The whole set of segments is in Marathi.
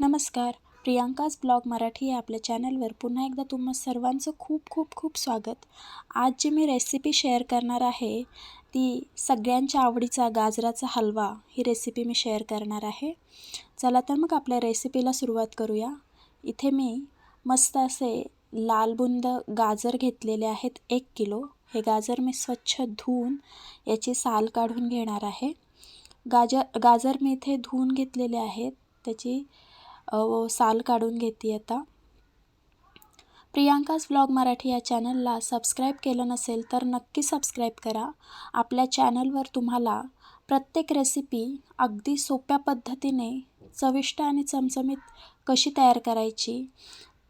नमस्कार. प्रियांकाज ब्लॉग मराठी या आपल्या चॅनलवर. पुन्हा एकदा तुम्हा सर्वांचं खूप खूप खूप स्वागत. आज जी मी रेसिपी शेअर करणार आहे ती सगळ्यांच्या आवडीचा गाजराचा हलवा ही रेसिपी मी शेअर करणार आहे. चला तर मग आपल्या रेसिपीला सुरुवात करूया. इथे मी मस्त असे लालबुंद गाजर घेतलेले आहेत एक किलो. हे गाजर मी स्वच्छ धुवून याची साल काढून घेणार आहे. गाजर गाजर मी इथे धुवून घेतलेले आहेत. त्याची साल काढून घेते आता. प्रियांकाज ब्लॉग मराठी या चॅनलला सबस्क्राईब केलं नसेल तर नक्की सबस्क्राईब करा. आपल्या चॅनलवर तुम्हाला प्रत्येक रेसिपी अगदी सोप्या पद्धतीने चविष्ट आणि चमचमीत कशी तयार करायची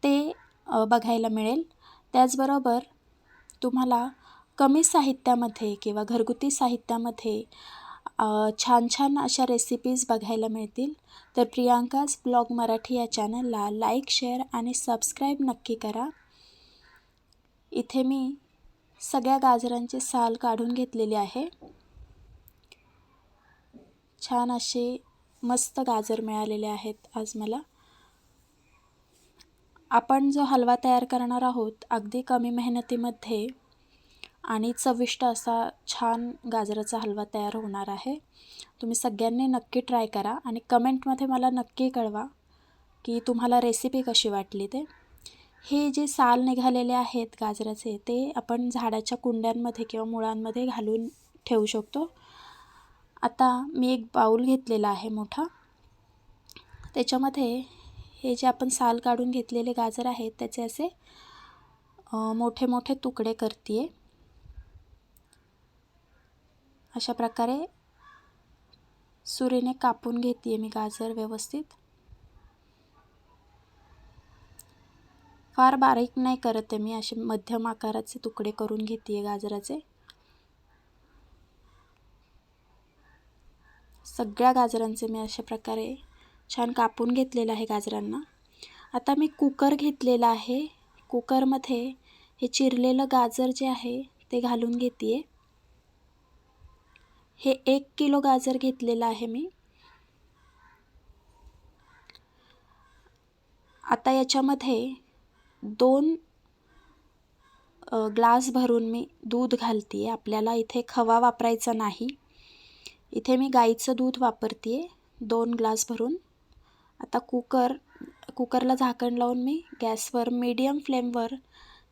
ते बघायला मिळेल. त्याचबरोबर तुम्हाला कमी साहित्यामध्ये किंवा घरगुती साहित्यामध्ये छान छान अशा रेसिपीज बघायला मिळतील. तर प्रियांकाज ब्लॉग मराठी या चॅनलला लाईक शेअर आणि सबस्क्राईब नक्की करा. इथे मी सगळ्या गाजरांचे साल काढून घेतलेले आहे. छान असे मस्त गाजर मिळालेले आहेत आज मला. आपण जो हलवा तयार करणार आहोत अगदी कमी मेहनतीमध्ये आणि चविष्ट असा छान गाजराचा हलवा तयार होणार आहे. तुम्ही सगळ्यांनी नक्की ट्राय करा आणि कमेंटमध्ये मला नक्की कळवा की तुम्हाला रेसिपी कशी वाटली ते. हे जे साल निघालेले आहेत गाजराचे ते आपण झाडाच्या कुंड्यांमध्ये किंवा मुळांमध्ये घालून ठेवू शकतो. आता मी एक बाऊल घेतलेला आहे मोठा. त्याच्यामध्ये हे जे आपण साल काढून घेतलेले गाजर आहेत त्याचे असे मोठे मोठे तुकडे करते अशा प्रकारे सुरीने कापून घेते मी गाजर व्यवस्थित. फार बारीक नाही करत आहे मी असे मध्यम आकाराचे तुकडे करून घेते गाजराचे. सगळ्या गाजरांचे मी अशा प्रकारे छान कापून घेतलेलं आहे गाजरांना. आता मी कुकर घेतलेला आहे. कुकरमध्ये हे चिरलेलं गाजर जे आहे ते घालून घेते हे एक किलो गाजर घेतलेलं आहे मी. आता याच्यामध्ये दोन ग्लास भरून मी दूध घालते आपल्याला इथे खवा वापरायचा नाही. इथे मी गाईचं दूध वापरते दोन ग्लास भरून. आता कुकर कुकरला झाकण लावून मी गॅसवर मीडियम फ्लेमवर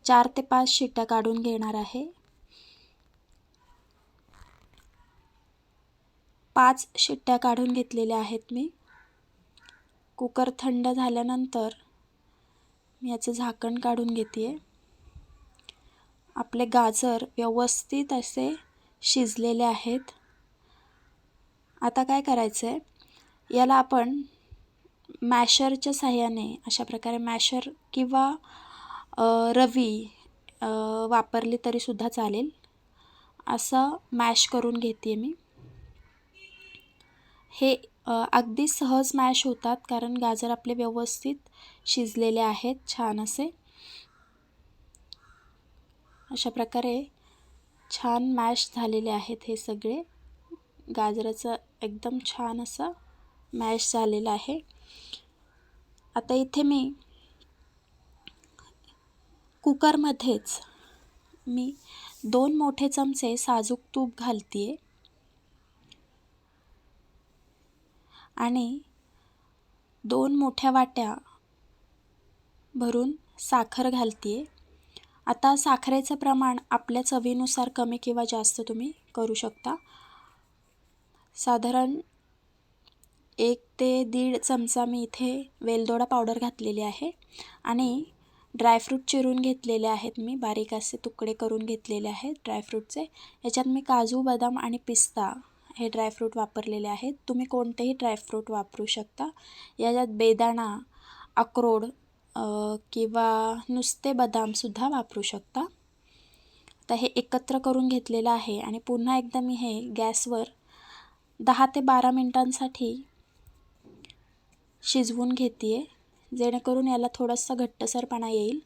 चार ते पाच शिट्ट्या काढून घेणार आहे. पाच शिट्ट्या काढून घेतलेल्या आहेत मी. कुकर थंड झाल्यानंतर मी याचं झाकण काढून घेते आहे आपले गाजर व्यवस्थित असे शिजलेले आहेत. आता काय करायचं आहे याला आपण मॅशरच्या साह्याने अशा प्रकारे मॅशर किंवा रवी वापरली तरीसुद्धा चालेल. असं मॅश करून घेते मी. हे अगदी सहज मॅश होतात कारण गाजर आपले व्यवस्थित शिजलेले आहेत छान असे. अशा प्रकारे छान मॅश झालेले आहेत हे सगळे. गाजराचं एकदम छान असं मॅश झालेलं आहे. आता इथे मी कुकरमध्येच मी दोन मोठे चमचे साजूक तूप घालते आहे आणि दोन मोठ्या वाट्या भरून साखर घालते आता साखरेचं प्रमाण आपल्या चवीनुसार कमी किंवा जास्त तुम्ही करू शकता. साधारण एक ते दीड चमचा मी इथे वेलदोडा पावडर घातलेली आहे आणि ड्रायफ्रूट चिरून घेतलेले आहेत मी. बारीक असे तुकडे करून घेतलेले आहेत ड्रायफ्रूटचे याच्यात मी काजू बदाम आणि पिस्ता हे ड्रायफ्रूट वापरलेले आहेत. तुम्ही कोणतेही ड्रायफ्रूट वापरू शकता. याच्यात बेदाणा अक्रोड किंवा नुसते बदामसुद्धा वापरू शकता. तर हे एकत्र करून घेतलेलं आहे आणि पुन्हा एकदा मी हे गॅसवर दहा ते बारा मिनटांसाठी शिजवून घेते आहे जेणेकरून याला थोडंसं घट्टसरपणा येईल.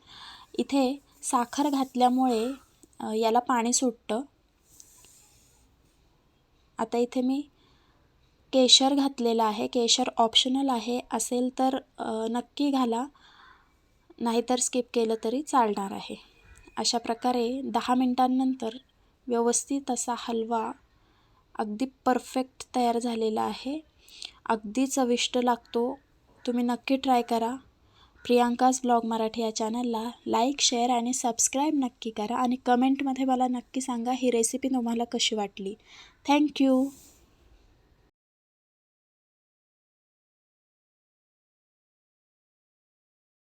इथे साखर घातल्यामुळे याला पाणी सुटतं. आता इथे मी केशर घातलेलं आहे केशर ऑप्शनल आहे. असेल तर नक्की घाला. नाहीतर स्किप केलं तरी चालणार आहे. अशा प्रकारे दहा मिनटांनंतर व्यवस्थित असा हलवा अगदी परफेक्ट तयार झालेला आहे. अगदी चविष्ट लागतो. तुम्ही नक्की ट्राय करा. प्रियांकाज ब्लॉग मराठी या चॅनलला लाईक शेअर आणि सबस्क्राईब नक्की करा. आणि कमेंटमध्ये मला नक्की सांगा ही रेसिपी तुम्हाला कशी वाटली. थँक्यू